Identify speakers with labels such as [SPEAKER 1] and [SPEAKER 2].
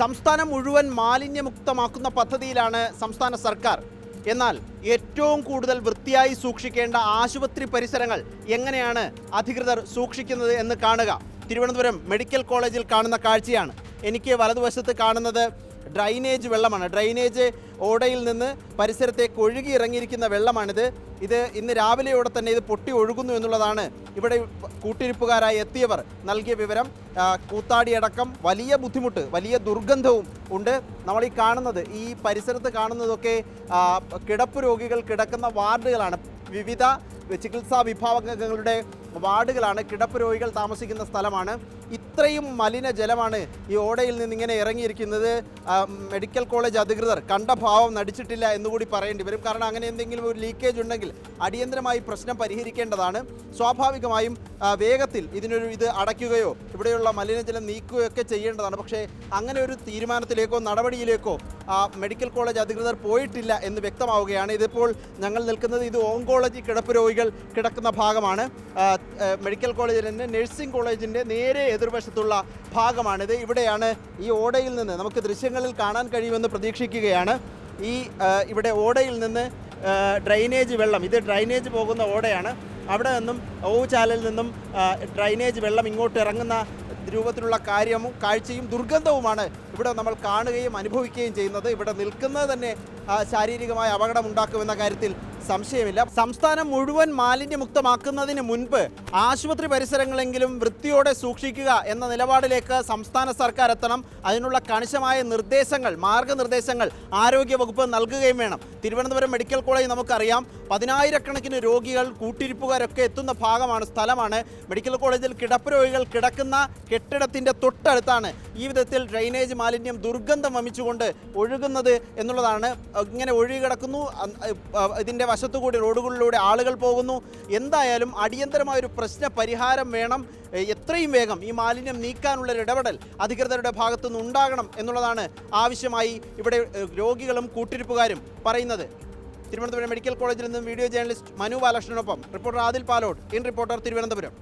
[SPEAKER 1] സംസ്ഥാനം മുഴുവൻ മാലിന്യമുക്തമാക്കുന്ന പദ്ധതിയിലാണ് സംസ്ഥാന സർക്കാർ. എന്നാൽ ഏറ്റവും കൂടുതൽ വൃത്തിയായി സൂക്ഷിക്കേണ്ട ആശുപത്രി പരിസരങ്ങൾ എങ്ങനെയാണ് അധികൃതർ സൂക്ഷിക്കുന്നത് എന്ന് കാണുക. തിരുവനന്തപുരം മെഡിക്കൽ കോളേജിൽ കാണുന്ന കാഴ്ചയാണ്. എനിക്ക് വലതുവശത്ത് കാണുന്നത് ഡ്രൈനേജ് വെള്ളമാണ്. ഡ്രൈനേജ് ഓടയിൽ നിന്ന് പരിസരത്തേക്ക് ഒഴുകി ഇറങ്ങിയിരിക്കുന്ന വെള്ളമാണിത്. ഇത് ഇന്ന് രാവിലെയോടെ തന്നെ ഇത് പൊട്ടി ഒഴുകുന്നു എന്നുള്ളതാണ് ഇവിടെ കൂട്ടിരിപ്പുകാരായി എത്തിയവർ നൽകിയ വിവരം. കൂത്താടിയടക്കം വലിയ ബുദ്ധിമുട്ട് വലിയ ദുർഗന്ധവും ഉണ്ട്. നമ്മൾ ഈ കാണുന്നത് ഈ പരിസരത്ത് കാണുന്നതൊക്കെ കിടപ്പ് രോഗികൾ കിടക്കുന്ന വാർഡുകളാണ്. വിവിധ ചികിത്സാ വിഭാഗങ്ങളുടെ വാർഡുകളാണ് കിടപ്പ് രോഗികൾ താമസിക്കുന്ന സ്ഥലമാണ്. ഇത്രയും മലിനജലമാണ് ഈ ഓടയിൽ നിന്ന് ഇങ്ങനെ ഇറങ്ങിയിരിക്കുന്നത്. മെഡിക്കൽ കോളേജ് അധികൃതർ കണ്ട ഭാവം നടിച്ചിട്ടില്ല എന്നുകൂടി പറയേണ്ടി വരും. കാരണം അങ്ങനെ എന്തെങ്കിലും ഒരു ലീക്കേജ് ഉണ്ടെങ്കിൽ അടിയന്തരമായി പ്രശ്നം പരിഹരിക്കേണ്ടതാണ്. സ്വാഭാവികമായും വേഗത്തിൽ ഇതിനൊരു ഇത് അടയ്ക്കുകയോ ഇവിടെയുള്ള മലിനജലം നീക്കുകയോ ഒക്കെ ചെയ്യേണ്ടതാണ്. പക്ഷേ അങ്ങനെ ഒരു തീരുമാനത്തിലേക്കോ നടപടിയിലേക്കോ മെഡിക്കൽ കോളേജ് അധികൃതർ പോയിട്ടില്ല എന്ന് വ്യക്തമാവുകയാണ്. ഇതിപ്പോൾ ഞങ്ങൾ നിൽക്കുന്നത് ഇത് ഓങ്കോളജി കിടപ്പ് രോഗികൾ കിടക്കുന്ന ഭാഗമാണ്. മെഡിക്കൽ കോളേജിൽ കോളേജിന്റെ നഴ്സിംഗ് കോളേജിന്റെ നേരെ എതിർവശത്തുള്ള ഭാഗമാണിത്. ഇവിടെയാണ് ഈ ഓടയിൽ നിന്ന് നമുക്ക് ദൃശ്യങ്ങളിൽ കാണാൻ കഴിയുമെന്ന് പ്രതീക്ഷിക്കുകയാണ്. ഈ ഇവിടെ ഓടയിൽ നിന്ന് ഡ്രൈനേജ് വെള്ളം ഇത് ഡ്രൈനേജ് പോകുന്ന ഓടയാണ്. അവിടെ നിന്നും ഓ ഓവുചാലിൽ നിന്നും ഡ്രൈനേജ് വെള്ളം ഇങ്ങോട്ട് ഇറങ്ങുന്ന രൂപത്തിലുള്ള കാര്യവും കാഴ്ചയും ദുർഗന്ധവുമാണ് ഇവിടെ നമ്മൾ കാണുകയും അനുഭവിക്കുകയും ചെയ്യുന്നത്. ഇവിടെ നിൽക്കുന്നത് തന്നെ ശാരീരികമായ ശാരീരികമായ അപകടമുണ്ടാക്കുമെന്ന കാര്യത്തിൽ സംശയമില്ല. സംസ്ഥാനം മുഴുവൻ മാലിന്യമുക്തമാക്കുന്നതിന് മുൻപ് ആശുപത്രി പരിസരങ്ങളെങ്കിലും വൃത്തിയോടെ സൂക്ഷിക്കുക എന്ന നിലപാടിലേക്ക് സംസ്ഥാന സർക്കാർ എത്തണം. അതിനുള്ള കണിശമായ നിർദ്ദേശങ്ങൾ മാർഗനിർദ്ദേശങ്ങൾ ആരോഗ്യവകുപ്പ് നൽകുകയും വേണം. തിരുവനന്തപുരം മെഡിക്കൽ കോളേജ് നമുക്കറിയാം പതിനായിരക്കണക്കിന് രോഗികൾ കൂട്ടിരിപ്പുകാരൊക്കെ എത്തുന്ന ഭാഗമാണ് സ്ഥലമാണ്. മെഡിക്കൽ കോളേജിൽ കിടപ്പ് രോഗികൾ കിടക്കുന്ന കെട്ടിടത്തിന്റെ തൊട്ടടുത്താണ്. ഈ വിധത്തിൽ ഡ്രെയിനേജ് മാലിന്യം ദുർഗന്ധം വമിച്ചുകൊണ്ട് ഒഴുകുന്നത് എന്നുള്ളതാണ്. ഇങ്ങനെ ഒഴുകി കിടക്കുന്നു ഇതിന്റെ വശത്തുകൂടി റോഡുകളിലൂടെ ആളുകൾ പോകുന്നു. എന്തായാലും അടിയന്തരമായ ഒരു പ്രശ്ന പരിഹാരം വേണം. എത്രയും വേഗം ഈ മാലിന്യം നീക്കാനുള്ള ഒരു ഇടപെടൽ അധികൃതരുടെ ഭാഗത്തുനിന്ന് ഉണ്ടാകണം എന്നുള്ളതാണ് ആവശ്യമായി ഇവിടെ രോഗികളും കൂട്ടിരിപ്പുകാരും പറയുന്നത്. തിരുവനന്തപുരം മെഡിക്കൽ കോളേജിൽ നിന്നും video journalist Manu ബാലകൃഷ്ണനൊപ്പം reporter Adil Palode in reporter Thiruvananthapuram.